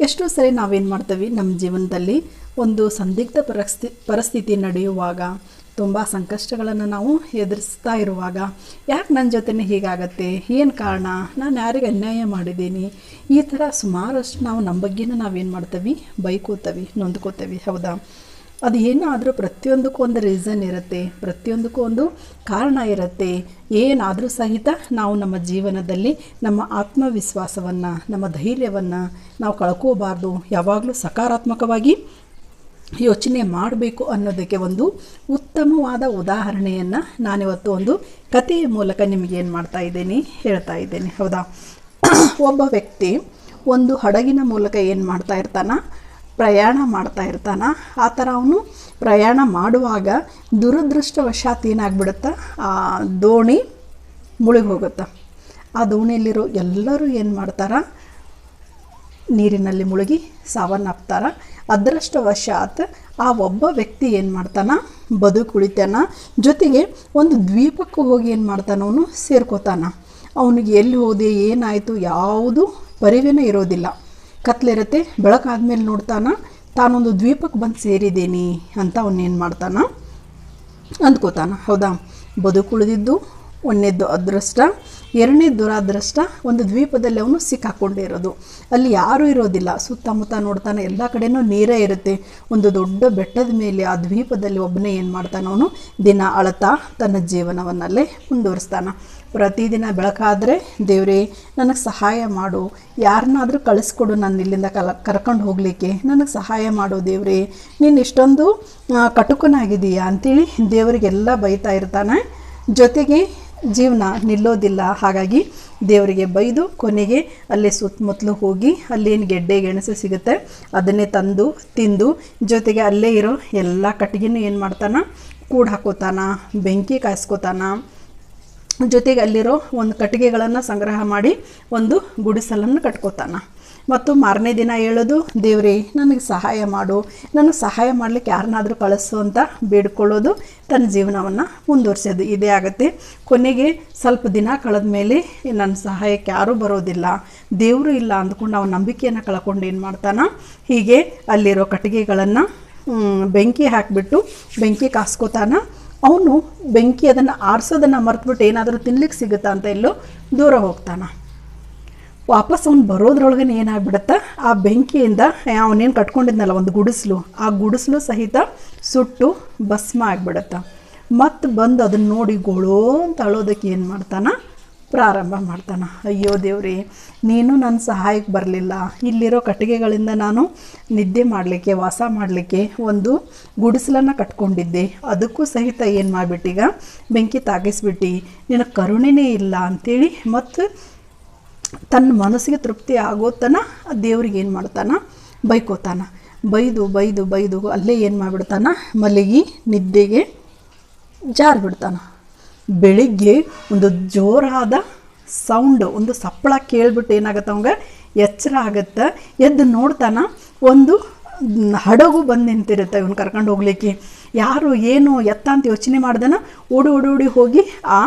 ಎಷ್ಟೋ ಸರಿ ನಾವೇನು ಮಾಡ್ತೀವಿ ನಮ್ಮ ಜೀವನದಲ್ಲಿ ಒಂದು ಸಂದಿಗ್ಧ ಪರಿಸ್ಥಿ, ಪರಿಸ್ಥಿತಿ ನಡೆಯುವಾಗ, ತುಂಬ ಸಂಕಷ್ಟಗಳನ್ನು ನಾವು ಎದುರಿಸ್ತಾ ಇರುವಾಗ, ಯಾಕೆ ನನ್ನ ಜೊತೆನೇ ಹೀಗಾಗತ್ತೆ? ಏನು ಕಾರಣ? ನಾನು ಯಾರಿಗೆ ಅನ್ಯಾಯ ಮಾಡಿದ್ದೀನಿ? ಈ ಥರ ಸುಮಾರಷ್ಟು ನಾವು ನಮ್ಮ ಬಗ್ಗೆನೂ ನಾವೇನು ಮಾಡ್ತೀವಿ? ಬೈಕೋತೀವಿ, ನೊಂದ್ಕೋತೀವಿ, ಹೌದಾ? ಅದು ಏನಾದರೂ ಪ್ರತಿಯೊಂದಕ್ಕೂ ಒಂದು ರೀಸನ್ ಇರುತ್ತೆ, ಪ್ರತಿಯೊಂದಕ್ಕೂ ಒಂದು ಕಾರಣ ಇರುತ್ತೆ. ಏನಾದರೂ ಸಹಿತ ನಾವು ನಮ್ಮ ಜೀವನದಲ್ಲಿ ನಮ್ಮ ಆತ್ಮವಿಶ್ವಾಸವನ್ನು, ನಮ್ಮ ಧೈರ್ಯವನ್ನು ನಾವು ಕಳ್ಕೋಬಾರ್ದು, ಯಾವಾಗಲೂ ಸಕಾರಾತ್ಮಕವಾಗಿ ಯೋಚನೆ ಮಾಡಬೇಕು ಅನ್ನೋದಕ್ಕೆ ಒಂದು ಉತ್ತಮವಾದ ಉದಾಹರಣೆಯನ್ನು ನಾನಿವತ್ತು ಒಂದು ಕಥೆಯ ಮೂಲಕ ನಿಮಗೆ ಏನು ಮಾಡ್ತಾ ಇದ್ದೀನಿ, ಹೇಳ್ತಾ ಇದ್ದೇನೆ. ಹೌದಾ? ಒಬ್ಬ ವ್ಯಕ್ತಿ ಒಂದು ಹಡಗಿನ ಮೂಲಕ ಏನು ಮಾಡ್ತಾ ಇರ್ತಾನ? ಪ್ರಯಾಣ ಮಾಡ್ತಾ ಇರ್ತಾನ. ಆ ಥರ ಅವನು ಪ್ರಯಾಣ ಮಾಡುವಾಗ ದುರದೃಷ್ಟವಶಾತ್ ಏನಾಗ್ಬಿಡುತ್ತ? ಆ ದೋಣಿ ಮುಳುಗಿ ಹೋಗುತ್ತೆ. ಆ ದೋಣಿಯಲ್ಲಿರೋ ಎಲ್ಲರೂ ಏನು ಮಾಡ್ತಾರ? ನೀರಿನಲ್ಲಿ ಮುಳುಗಿ ಸಾವನ್ನಪ್ತಾರ. ಅದೃಷ್ಟವಶಾತ್ ಆ ಒಬ್ಬ ವ್ಯಕ್ತಿ ಏನು ಮಾಡ್ತಾನ? ಬದುಕುಳಿತಾನ ಜೊತೆಗೆ ಒಂದು ದ್ವೀಪಕ್ಕೆ ಹೋಗಿ ಏನು ಮಾಡ್ತಾನ? ಅವನು ಸೇರ್ಕೋತಾನ. ಅವನಿಗೆ ಎಲ್ಲಿ ಹೋದೆ, ಏನಾಯಿತು, ಯಾವುದು ಪರಿವೇನೇ ಇರೋದಿಲ್ಲ. ಕತ್ಲಿರುತ್ತೆ ಬೆಳಕಾದ್ಮೇಲೆ ನೋಡ್ತಾನ, ತಾನೊಂದು ದ್ವೀಪಕ್ಕೆ ಬಂದು ಸೇರಿದ್ದೀನಿ ಅಂತ ಅವನೇನು ಮಾಡ್ತಾನ? ಅಂದ್ಕೋತಾನ, ಹೌದಾ? ಬದುಕುಳಿದಿದ್ದು ಒಂದನೇದ್ದು ಅದೃಷ್ಟ, ಎರಡನೇ ದುರಾದೃಷ್ಟ, ಒಂದು ದ್ವೀಪದಲ್ಲಿ ಅವನು ಸಿಕ್ಕಾಕೊಂಡಿರೋದು ಅಲ್ಲಿ ಯಾರೂ ಇರೋದಿಲ್ಲ, ಸುತ್ತಮುತ್ತ ನೋಡ್ತಾನೆ ಎಲ್ಲ ಕಡೆನೂ ನೀರೇ ಇರುತ್ತೆ. ಒಂದು ದೊಡ್ಡ ಬೆಟ್ಟದ ಮೇಲೆ ಆ ದ್ವೀಪದಲ್ಲಿ ಒಬ್ಬನೇ ಏನು ಮಾಡ್ತಾನೆ ಅವನು? ದಿನ ಅಳತಾ ತನ್ನ ಜೀವನವನ್ನಲ್ಲೇ ಮುಂದುವರಿಸ್ತಾನೆ. ಪ್ರತಿದಿನ ಬೆಳಕಾದರೆ, ದೇವರೇ, ನನಗೆ ಸಹಾಯ ಮಾಡು. ಯಾರನ್ನಾದರೂ ಕಳಿಸ್ಕೊಡು ನಾನು ಇಲ್ಲಿಂದ ಕಲ, ಕರ್ಕೊಂಡು ಹೋಗಲಿಕ್ಕೆ. ನನಗೆ ಸಹಾಯ ಮಾಡು, ದೇವರೇ. ನೀನು ಇಷ್ಟೊಂದು ಕಟುಕನಾಗಿದೀಯಾ ಅಂತೇಳಿ ದೇವರಿಗೆಲ್ಲ ಬೈತಾ ಇರ್ತಾನೆ. ಜೊತೆಗೆ ಜೀವನ ನಿಲ್ಲೋದಿಲ್ಲ. ಹಾಗಾಗಿ ದೇವರಿಗೆ ಬೈದು ಕೊನೆಗೆ ಅಲ್ಲೇ ಸುತ್ತಮುತ್ತಲು ಹೋಗಿ ಅಲ್ಲೇನು ಗೆಡ್ಡೆ ಗೆಣಸು ಸಿಗುತ್ತೆ, ಅದನ್ನೇ ತಂದು, ತಿಂದು, ಜೊತೆಗೆ ಅಲ್ಲೇ ಇರೋ ಎಲ್ಲ ಕಟ್ಟಿಗೆನೂ ಏನು ಮಾಡ್ತಾನೆ? ಕೂಡ ಹಾಕೋತಾನ, ಬೆಂಕಿ ಕಾಯಿಸ್ಕೋತಾನ. ಜೊತೆಗೆ ಅಲ್ಲಿರೋ ಒಂದು ಕಟ್ಟಿಗೆಗಳನ್ನು ಸಂಗ್ರಹ ಮಾಡಿ ಒಂದು ಗುಡಿಸಲನ್ನು ಕಟ್ಕೋತಾನೆ. ಮತ್ತು ಮಾರನೇ ದಿನ ಹೇಳೋದು, ದೇವ್ರಿ, ನನಗೆ ಸಹಾಯ ಮಾಡು. ನನಗೆ ಸಹಾಯ ಮಾಡಲಿಕ್ಕೆ ಯಾರನ್ನಾದರೂ ಕಳಿಸು ಅಂತ ಬೇಡ್ಕೊಳ್ಳೋದು ತನ್ನ ಜೀವನವನ್ನು ಮುಂದುವರಿಸೋದು. ಇದೇ ಆಗುತ್ತೆ. ಕೊನೆಗೆ ಸ್ವಲ್ಪ ದಿನ ಕಳೆದ ಮೇಲೆ ನನ್ನ ಸಹಾಯಕ್ಕೆ ಯಾರೂ ಬರೋದಿಲ್ಲ. ದೇವರು ಇಲ್ಲ ಅಂದ್ಕೊಂಡು ನಾವು ನಂಬಿಕೆಯನ್ನು ಕಳ್ಕೊಂಡು ಏನು ಮಾಡ್ತಾನೆ? ಹೀಗೆ ಅಲ್ಲಿರೋ ಕಟ್ಟಿಗೆಗಳನ್ನು ಬೆಂಕಿ ಹಾಕಿಬಿಟ್ಟು ಬೆಂಕಿ ಕಾಸ್ಕೋತಾನ. ಅವನು ಬೆಂಕಿ ಅದನ್ನು ಆರಿಸೋದನ್ನು ಮರೆತುಬಿಟ್ಟು ಏನಾದರೂ ತಿನ್ಲಿಕ್ಕೆ ಸಿಗುತ್ತಾ ಅಂತ ಎಲ್ಲೋ ದೂರ ಹೋಗ್ತಾನೆ. ವಾಪಸ್ ಅವ್ನು ಬರೋದ್ರೊಳಗೆ ಏನಾಗ್ಬಿಡುತ್ತೆ? ಆ ಬೆಂಕಿಯಿಂದ ಅವನೇನು ಕಟ್ಕೊಂಡಿದ್ನಲ್ಲ ಒಂದು ಗುಡಿಸ್ಲು. ಆ ಗುಡಿಸ್ಲು ಸಹಿತ ಸುಟ್ಟು ಭಸ್ಮ ಆಗಿಬಿಡುತ್ತೆ. ಮತ್ತು ಬಂದು ಅದನ್ನು ನೋಡಿ ಗೋಳೋ ಅಂತ ಅಳೋದಕ್ಕೆ ಏನು ಮಾಡ್ತಾನ? ಪ್ರಾರಂಭ ಮಾಡ್ತಾನೆ. ಅಯ್ಯೋ ದೇವ್ರಿ, ನೀನು ನನ್ನ ಸಹಾಯಕ್ಕೆ ಬರಲಿಲ್ಲ. ಇಲ್ಲಿರೋ ಕಟ್ಟಿಗೆಗಳಿಂದ ನಾನು ನಿದ್ದೆ ಮಾಡಲಿಕ್ಕೆ, ವಾಸ ಮಾಡಲಿಕ್ಕೆ ಒಂದು ಗುಡಿಸಲನ್ನು ಕಟ್ಕೊಂಡಿದ್ದೆ. ಅದಕ್ಕೂ ಸಹಿತ ಏನು ಮಾಡಿಬಿಟ್ಟೀಗ ಬೆಂಕಿ ತಾಗಿಸ್ಬಿಟ್ಟು. ನಿನಗೆ ಕರುಣೆನೇ ಇಲ್ಲ ಅಂಥೇಳಿ ಮತ್ತು ತನ್ನ ಮನಸ್ಸಿಗೆ ತೃಪ್ತಿ ಆಗೋ ತನ ದೇವ್ರಿಗೆ ಏನು ಮಾಡ್ತಾನ? ಬೈಕೋತಾನ. ಬೈದು ಬೈದು ಬೈದು, ಅಲ್ಲೇ ಏನು ಮಾಡಿಬಿಡ್ತಾನ? ಮಲಗಿ ನಿದ್ದೆಗೆ ಜಾರು ಬಿಡ್ತಾನ ಬೆಳಿಗ್ಗೆ ಒಂದು ಜೋರಾದ ಸೌಂಡು, ಒಂದು ಸಪ್ಪಳ ಕೇಳ್ಬಿಟ್ಟು ಏನಾಗುತ್ತೆ ಅವಂಗ? ಎಚ್ಚರ ಆಗುತ್ತೆ. ಎದ್ದು ನೋಡ್ತಾನ ಒಂದು ಹಡಗು ಬಂದು ನಿಂತಿರುತ್ತೆ ಇವನು ಕರ್ಕೊಂಡು ಹೋಗ್ಲಿಕ್ಕೆ. ಯಾರು ಏನು ಎತ್ತ ಅಂತ ಯೋಚನೆ ಮಾಡ್ದನ? ಓಡಿ ಓಡಿ ಓಡಿ ಹೋಗಿ ಆ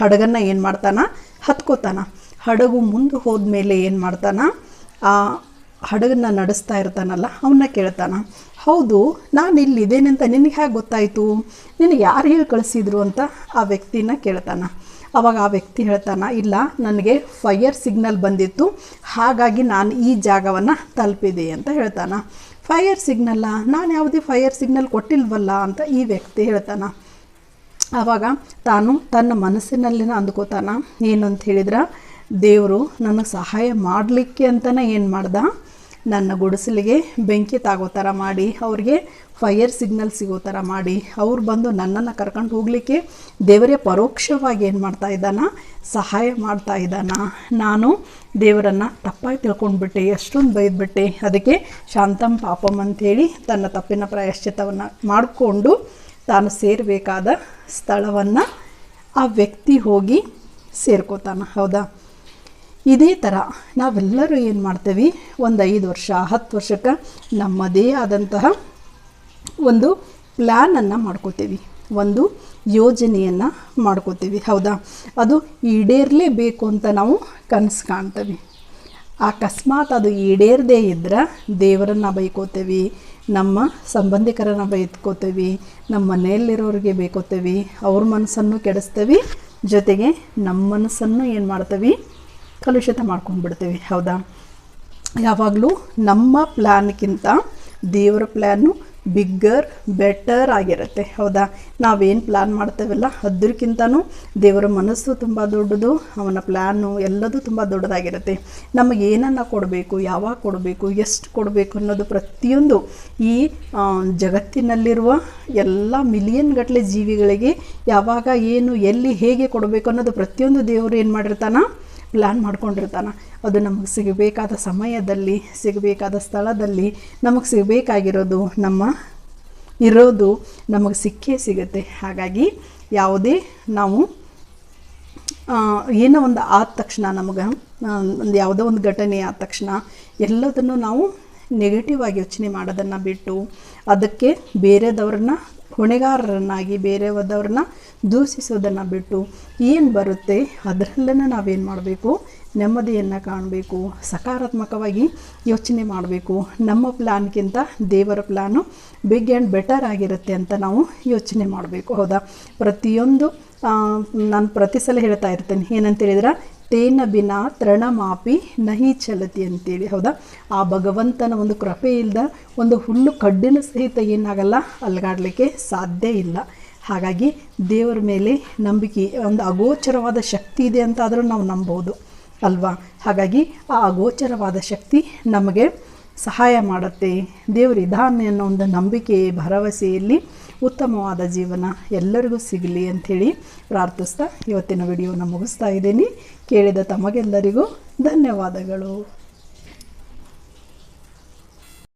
ಹಡಗನ್ನ ಏನು ಮಾಡ್ತಾನ? ಹತ್ಕೋತಾನ. ಹಡಗು ಮುಂದೆ ಹೋದ್ಮೇಲೆ ಏನು ಮಾಡ್ತಾನ? ಆ ಹಡಗನ್ನ ನಡೆಸ್ತಾ ಇರ್ತಾನಲ್ಲ ಅವನ್ನ ಕೇಳ್ತಾನ, ಹೌದು, ನಾನು ಇಲ್ಲಿದ್ದೇನೆ ಅಂತ ನಿನಗೆ ಹೇಗೆ ಗೊತ್ತಾಯಿತು? ನಿನಗೆ ಯಾರು ಹೇಳಿ ಕಳಿಸಿದ್ರು ಅಂತ? ಆ ವ್ಯಕ್ತಿನ ಕೇಳ್ತಾನ. ಅವಾಗ ಆ ವ್ಯಕ್ತಿ ಹೇಳ್ತಾನ, ಇಲ್ಲ, ನನಗೆ ಫೈಯರ್ ಸಿಗ್ನಲ್ ಬಂದಿತ್ತು, ಹಾಗಾಗಿ ನಾನು ಈ ಜಾಗವನ್ನು ತಲುಪಿದೆ ಅಂತ ಹೇಳ್ತಾನ. ಫೈಯರ್ ಸಿಗ್ನಲ್ಲ? ನಾನು ಯಾವುದೇ ಫೈಯರ್ ಸಿಗ್ನಲ್ ಕೊಟ್ಟಿಲ್ವಲ್ಲ? ಅಂತ ಈ ವ್ಯಕ್ತಿ ಹೇಳ್ತಾನ. ಆವಾಗ ತಾನು ತನ್ನ ಮನಸ್ಸಿನಲ್ಲಿನ ಅಂದ್ಕೋತಾನ ಅಂತ ಹೇಳಿದ್ರೆ, ದೇವರು ನನಗೆ ಸಹಾಯ ಮಾಡಲಿಕ್ಕೆ ಅಂತಲೇ ಏನು ಮಾಡ್ದ? ನನ್ನ ಗುಡಿಸಲಿಗೆ ಬೆಂಕಿ ತಾಗೋ ಥರ ಮಾಡಿ, ಅವ್ರಿಗೆ ಫೈಯರ್ ಸಿಗ್ನಲ್ ಸಿಗೋ ಥರ ಮಾಡಿ, ಅವ್ರು ಬಂದು ನನ್ನನ್ನು ಕರ್ಕೊಂಡು ಹೋಗಲಿಕ್ಕೆ ದೇವರೇ ಪರೋಕ್ಷವಾಗಿ ಏನು ಮಾಡ್ತಾ ಇದ್ದಾನ? ಸಹಾಯ ಮಾಡ್ತಾ ಇದ್ದಾನ? ನಾನು ದೇವರನ್ನು ತಪ್ಪಾಗಿ ತಿಳ್ಕೊಂಡ್ಬಿಟ್ಟೆ, ಎಷ್ಟೊಂದು ಬೈದ್ಬಿಟ್ಟೆ. ಅದಕ್ಕೆ ಶಾಂತಂ ಪಾಪಂ ಅಂಥೇಳಿ ತನ್ನ ತಪ್ಪಿನ ಪ್ರಾಯಶ್ಚಿತವನ್ನು ಮಾಡಿಕೊಂಡು ತಾನು ಸೇರಬೇಕಾದ ಸ್ಥಳವನ್ನು ಆ ವ್ಯಕ್ತಿ ಹೋಗಿ ಸೇರ್ಕೋತಾನ. ಹೌದಾ? ಇದೇ ಥರ ನಾವೆಲ್ಲರೂ ಏನು ಮಾಡ್ತೀವಿ? ಒಂದು ಐದು ವರ್ಷ, ಹತ್ತು ವರ್ಷಕ್ಕೆ ನಮ್ಮದೇ ಆದಂತಹ ಒಂದು ಪ್ಲ್ಯಾನನ್ನು ಮಾಡ್ಕೋತೀವಿ. ಒಂದು ಯೋಜನೆಯನ್ನು ಮಾಡ್ಕೋತೀವಿ. ಹೌದಾ? ಅದು ಈಡೇರಲೇಬೇಕು ಅಂತ ನಾವು ಕನಸು ಕಾಣ್ತೀವಿ. ಅಕಸ್ಮಾತ್ ಅದು ಈಡೇರದೇ ಇದ್ದರೆ ದೇವರನ್ನ ಬೈಕೋತೇವೆ, ನಮ್ಮ ಸಂಬಂಧಿಕರನ್ನ ಬೈಕೋತೇವೆ, ನಮ್ಮ ಮನೆಯಲ್ಲಿರೋರಿಗೆ ಬೈಕೋತೇವೆ, ಅವ್ರ ಮನಸ್ಸನ್ನು ಕೆಡಿಸ್ತೇವೆ, ಜೊತೆಗೆ ನಮ್ಮ ಮನಸ್ಸನ್ನು ಏನು ಮಾಡ್ತೇವೆ? ಕಲುಷಿತ ಮಾಡ್ಕೊಂಡ್ಬಿಡ್ತೀವಿ, ಹೌದಾ? ಯಾವಾಗಲೂ ನಮ್ಮ ಪ್ಲ್ಯಾನ್ಗಿಂತ ದೇವರ ಪ್ಲ್ಯಾನು ಬಿಗ್ಗರ್, ಬೆಟರ್ ಆಗಿರುತ್ತೆ, ಹೌದಾ? ನಾವೇನು ಪ್ಲ್ಯಾನ್ ಮಾಡ್ತೇವಲ್ಲ ಅದಕ್ಕಿಂತನೂ ದೇವರ ಮನಸ್ಸು ತುಂಬ ದೊಡ್ಡದು, ಅವನ ಪ್ಲ್ಯಾನು ಎಲ್ಲದೂ ತುಂಬ ದೊಡ್ಡದಾಗಿರುತ್ತೆ. ನಮಗೆ ಏನನ್ನು ಕೊಡಬೇಕು, ಯಾವಾಗ ಕೊಡಬೇಕು, ಎಷ್ಟು ಕೊಡಬೇಕು ಅನ್ನೋದು ಪ್ರತಿಯೊಂದು ಈ ಜಗತ್ತಿನಲ್ಲಿರುವ ಎಲ್ಲ ಮಿಲಿಯನ್ ಗಟ್ಟಲೆ ಜೀವಿಗಳಿಗೆ ಯಾವಾಗ ಏನು, ಎಲ್ಲಿ ಹೇಗೆ ಕೊಡಬೇಕು ಅನ್ನೋದು ಪ್ರತಿಯೊಂದು ದೇವರು ಏನು ಮಾಡಿರ್ತಾನ? ಪ್ಲ್ಯಾನ್ ಮಾಡ್ಕೊಂಡಿರ್ತಾನೆ. ಅದು ನಮಗೆ ಸಿಗಬೇಕಾದ ಸಮಯದಲ್ಲಿ, ಸಿಗಬೇಕಾದ ಸ್ಥಳದಲ್ಲಿ ನಮಗೆ ಸಿಗಬೇಕಾಗಿರೋದು ನಮ್ಮ ಇರೋದು ನಮಗೆ ಸಿಕ್ಕೇ ಸಿಗುತ್ತೆ. ಹಾಗಾಗಿ ಯಾವುದೇ ನಾವು ಏನೋ ಒಂದು ಆದ ತಕ್ಷಣ ನಮಗೆ ಒಂದು ಯಾವುದೋ ಒಂದು ಘಟನೆ ಆದ ತಕ್ಷಣ ಎಲ್ಲದನ್ನು ನಾವು ನೆಗೆಟಿವ್ ಆಗಿ ಯೋಚನೆ ಮಾಡೋದನ್ನು ಬಿಟ್ಟು ಅದಕ್ಕೆ ಬೇರೆದವ್ರನ್ನ ಹೊಣೆಗಾರರನ್ನಾಗಿ ಬೇರೆಯವ್ರನ್ನ ದೂಷಿಸೋದನ್ನು ಬಿಟ್ಟು ಏನು ಬರುತ್ತೆ ಅದರಲ್ಲೇ ನಾವೇನು ಮಾಡಬೇಕು? ನೆಮ್ಮದಿಯನ್ನು ಕಾಣಬೇಕು, ಸಕಾರಾತ್ಮಕವಾಗಿ ಯೋಚನೆ ಮಾಡಬೇಕು. ನಮ್ಮ ಪ್ಲ್ಯಾನ್ಗಿಂತ ದೇವರ ಪ್ಲ್ಯಾನು ಬಿಗ್ ಆ್ಯಂಡ್ ಬೆಟರ್ ಆಗಿರುತ್ತೆ ಅಂತ ನಾವು ಯೋಚನೆ ಮಾಡಬೇಕು. ಹೌದಾ? ಪ್ರತಿಯೊಂದು ನಾನು ಪ್ರತಿ ಸಲ ಹೇಳ್ತಾ ಇರ್ತೇನೆ. ಏನಂತ ಹೇಳಿದ್ರೆ ತೇನ ಬಿನ ತೃಣಮಾಪಿ ನಹಿ ಚಲತಿ ಅಂತೇಳಿ, ಹೌದಾ? ಆ ಭಗವಂತನ ಒಂದು ಕೃಪೆ ಇಲ್ಲದ ಒಂದು ಹುಲ್ಲು ಕಡ್ಡಿನ ಸಹಿತ ಏನಾಗಲ್ಲ, ಅಲ್ಗಾಡಲಿಕ್ಕೆ ಸಾಧ್ಯ ಇಲ್ಲ. ಹಾಗಾಗಿ ದೇವರ ಮೇಲೆ ನಂಬಿಕೆ, ಒಂದು ಅಗೋಚರವಾದ ಶಕ್ತಿ ಇದೆ ಅಂತಾದರೂ ನಾವು ನಂಬೋದು, ಅಲ್ವಾ? ಹಾಗಾಗಿ ಆ ಅಗೋಚರವಾದ ಶಕ್ತಿ ನಮಗೆ ಸಹಾಯ ಮಾಡುತ್ತೆ. ದೇವರು ಇದ್ದಾನೆ ಅನ್ನೋ ಒಂದು ನಂಬಿಕೆ ಭರವಸೆಯಲ್ಲಿ ಉತ್ತಮವಾದ ಜೀವನ ಎಲ್ಲರಿಗೂ ಸಿಗಲಿ ಅಂಥೇಳಿ ಪ್ರಾರ್ಥಿಸ್ತಾ ಇವತ್ತಿನ ವಿಡಿಯೋನ ಮುಗಿಸ್ತಾ ಇದ್ದೀನಿ. ಕೇಳಿದ ತಮಗೆಲ್ಲರಿಗೂ ಧನ್ಯವಾದಗಳು.